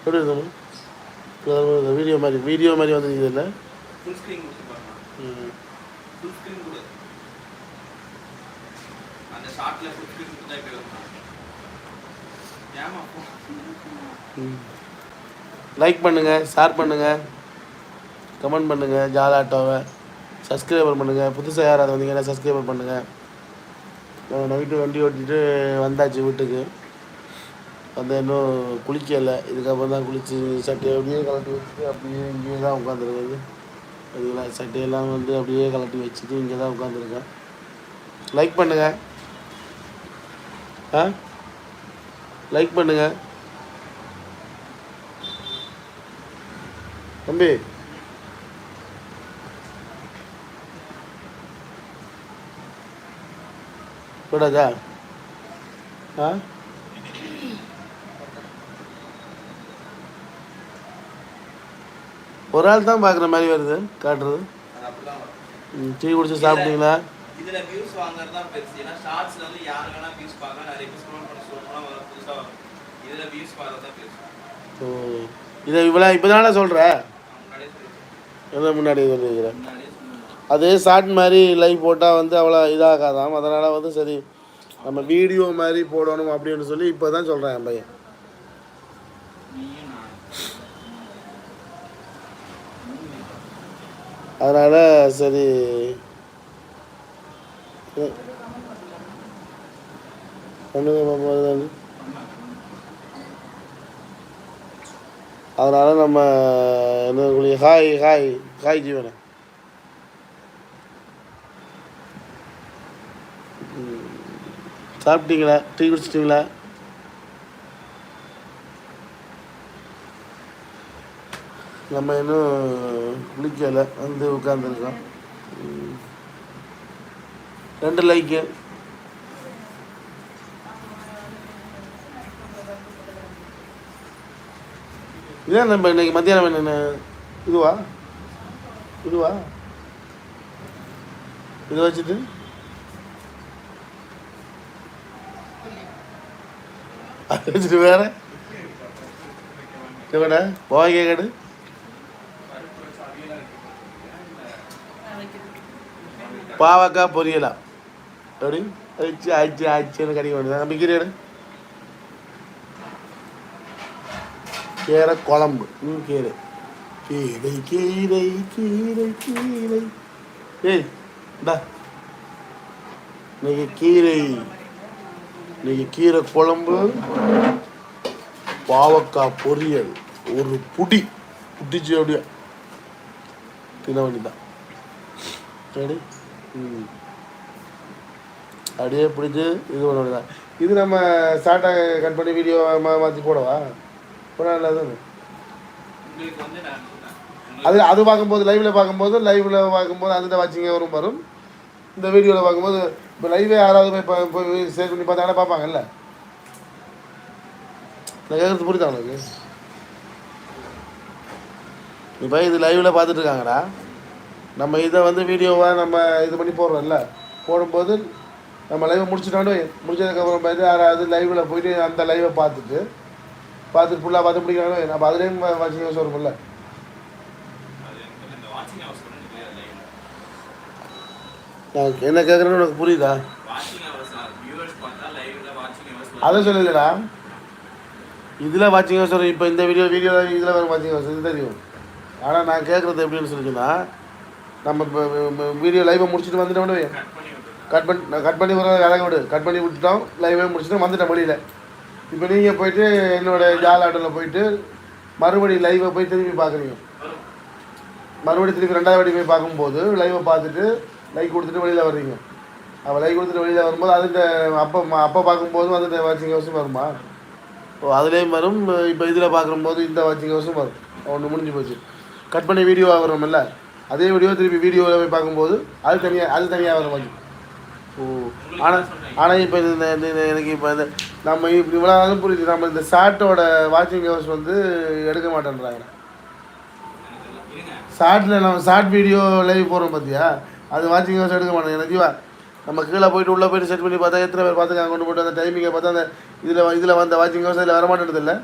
எப்படி இருக்கணும் வீடியோ மாதிரி வீடியோ மாதிரி வந்துருக்குது இல்லை? லைக் பண்ணுங்கள் ஷேர் பண்ணுங்கள் கமெண்ட் பண்ணுங்கள் ஜாலா ஆட்டோவை. சப்ஸ்கிரைபர் பண்ணுங்கள் புதுசாக யாராவது வந்தீங்கன்னா சப்ஸ்கிரைபர் பண்ணுங்கள் நைட்டு வண்டி ஓட்டிட்டு வந்தாச்சு வீட்டுக்கு. வந்து இன்னும் குளிக்கலை. இதுக்கப்புறம் தான் குளித்து சட்டையை அப்படியே கலட்டி வச்சுட்டு அப்படியே இங்கேயே தான் உட்காந்துருக்குது அதுக்கெல்லாம் சட்டையெல்லாம் வந்து அப்படியே கலட்டி வச்சுட்டு இங்கே தான் உட்காந்துருக்கேன். லைக் பண்ணுங்கள் ஆ? லைக் பண்ணுங்கள் தம்பி. விடாதா ஆ? ஒரு ஆள் தான் பார்க்குற மாதிரி வருது காட்டுறது. ம், டீ குடிச்சு சாப்பிட்டீங்களா? இதுல வியூஸ் வாங்குறது தான் பெருசு ஏன்னா ஷார்ட்ஸ்ல வந்து யாரு வேணா வியூஸ் பார்க்கலாம். நிறைய பேர் ஸ்க்ரோல் பண்ணி ஸ்க்ரோல் பண்ணா புதுசா வரும். இதுல வியூஸ் பார்க்கறது தான் பெருசு ஓ இதை இவ்வளோ இப்போ தானே சொல்கிற என்ன முன்னாடி சொல்லியிருக்கிறேன் அது ஷார்ட் மாதிரி லைவ் போட்டால் வந்து அவ்வளோ இதாகாதாம். அதனால் வந்து சரி நம்ம வீடியோ மாதிரி போடணும் அப்படின்னு சொல்லி இப்போ தான் சொல்கிறேன் என் பையன் நீயும் நான் அதனால் சரி. பண்ணுங்க பாப்பா, நம்ம என்ன ஹாய் ஹாய் ஹாய் ஜீவனை. சாப்பிட்டீங்களா? டீ குடிச்சிட்டிங்களா? நம்ம இன்னும் குளிக்கலை வந்து உட்காந்துருக்கோம் ரெண்டு லைக்கு. இதான் நம்ம இன்னைக்கு மத்தியானம் என்ன இதுவா? இதுவா? இதை வச்சுட்டு? அதை வச்சுட்டு வேற? எவ்வளோ போய் கேடு பாவக்காய் பொரியலா. எப்படி அடிச்சு அடிச்சு அடிச்சுன்னு கடிக்க வேண்டியது. நம்ம கீரை கீரை குழம்பு. ம் கீரை. கீரை கீரை கீரை கீரை. ஏய் இந்தா. இன்னைக்கு கீரை. இன்னைக்கு கீரை குழம்பு. பாவக்காய் பொரியல். ஒரு புடி. புட்டிச்சு அப்படியே. தின வேண்டியதான் சரி அப்படியே பிடிச்சி இது பண்ண வேண்டியதான் இது நம்ம ஷார்ட்டை கட் பண்ணி வீடியோ மா மாற்றி போடவா? நான் சொல்றேன். அது அது பார்க்கும்போது லைவில் பார்க்கும்போது லைவில் பார்க்கும்போது அந்த வாட்சிங்க வரும் வரும். இந்த வீடியோவில் பார்க்கும்போது இப்போ லைவே யாராவது போய் போய் சேவ் பண்ணி பார்த்தாங்கன்னா பார்ப்பாங்கல்ல? நான் கேட்குறது புரியுதா உனக்கு? இப்போ இது லைவில் பார்த்துட்டு இருக்காங்கடா. நம்ம இதை வந்து வீடியோவாக நம்ம இது பண்ணி போடுறோம்ல போடும்போது நம்ம லைவை முடிச்சுட்டாலும் முடிச்சதுக்கப்புறம் பார்த்து யாராவது லைவில் போயிட்டு அந்த லைவை பார்த்துட்டு பார்த்துட்டு ஃபுல்லாக பார்த்து முடிக்கிறாங்க நம்ம அதுலேயும் வாட்சிங் ஹவர்ஸ் வரும்ல. நான் என்ன கேட்குறேன்னு உனக்கு புரியுதா? அதை சொல்லலடா. இதில் வாட்சிங் ஹவர்ஸ் வரும் இப்போ இந்த வீடியோ வீடியோ இதில் வரும் வாட்சிங் ஹவர்ஸ் இது தெரியும். ஆனால் நான் கேட்குறது எப்படின்னு சொல்லிச்சுன்னா நம்ம இப்போ வீடியோ லைவை முடிச்சுட்டு வந்துட்டோம்னு கட் பண்ணி கட் பண்ணி கட் பண்ணி வர இறங்க விடு. கட் பண்ணி விட்டுட்டோம் லைவே முடிச்சுட்டு வந்துட்டேன் வெளியில். இப்போ நீங்கள் போயிட்டு என்னோட ஜால் ஆட்டோவில் போயிட்டு மறுபடி லைவை போய் திரும்பி பார்க்குறீங்க மறுபடியும் திருப்பி ரெண்டாவது வாட்டி போய் பார்க்கும்போது லைவை பார்த்துட்டு லைக் கொடுத்துட்டு வெளியில் வர்றீங்க. அப்போ லைக் கொடுத்துட்டு வெளியில் வரும்போது அதுக்கு அப்போ அப்போ பார்க்கும்போதும் அந்த வாட்சிங் ஹவர்ஸும் வருமா? ஓ அதுலேயும் வரும். இப்போ இதில் பார்க்கும்போது இந்த வாட்சிங் ஹவர்ஸும் வரும். ஒன்று முடிஞ்சு போச்சு. கட் பண்ணி வீடியோ வரும்ல அதே வீடியோ திருப்பி வீடியோவில் போய் பார்க்கும்போது அது தனியாக அது தனியாக வர மாதிரி. ஓ ஆனால் ஆனால் இப்போ இந்த எனக்கு இப்போ இந்த நம்ம இப்படி இவ்வளோ புரியுது நம்ம இந்த ஷார்ட்டோட வாட்சிங் ஹவர்ஸ் வந்து எடுக்க மாட்டேன்றாங்க. இருங்க ஷார்ட்டில் நம்ம ஷார்ட் வீடியோ லைவ் போகிறோம் பார்த்தியா அது வாட்சிங் ஹவர்ஸ் எடுக்க மாட்டேங்க எனக்கு ஜீவா நம்ம கீழே போயிட்டு உள்ளே போயிட்டு செட் பண்ணி பார்த்தா எத்தனை பேர் பார்த்துக்காங்க கொண்டு போட்டு அந்த டைமிங்கை பார்த்தா அந்த இதில் இதில் வந்த வாட்சிங் ஹவர்ஸ் இதில் வர இல்லை.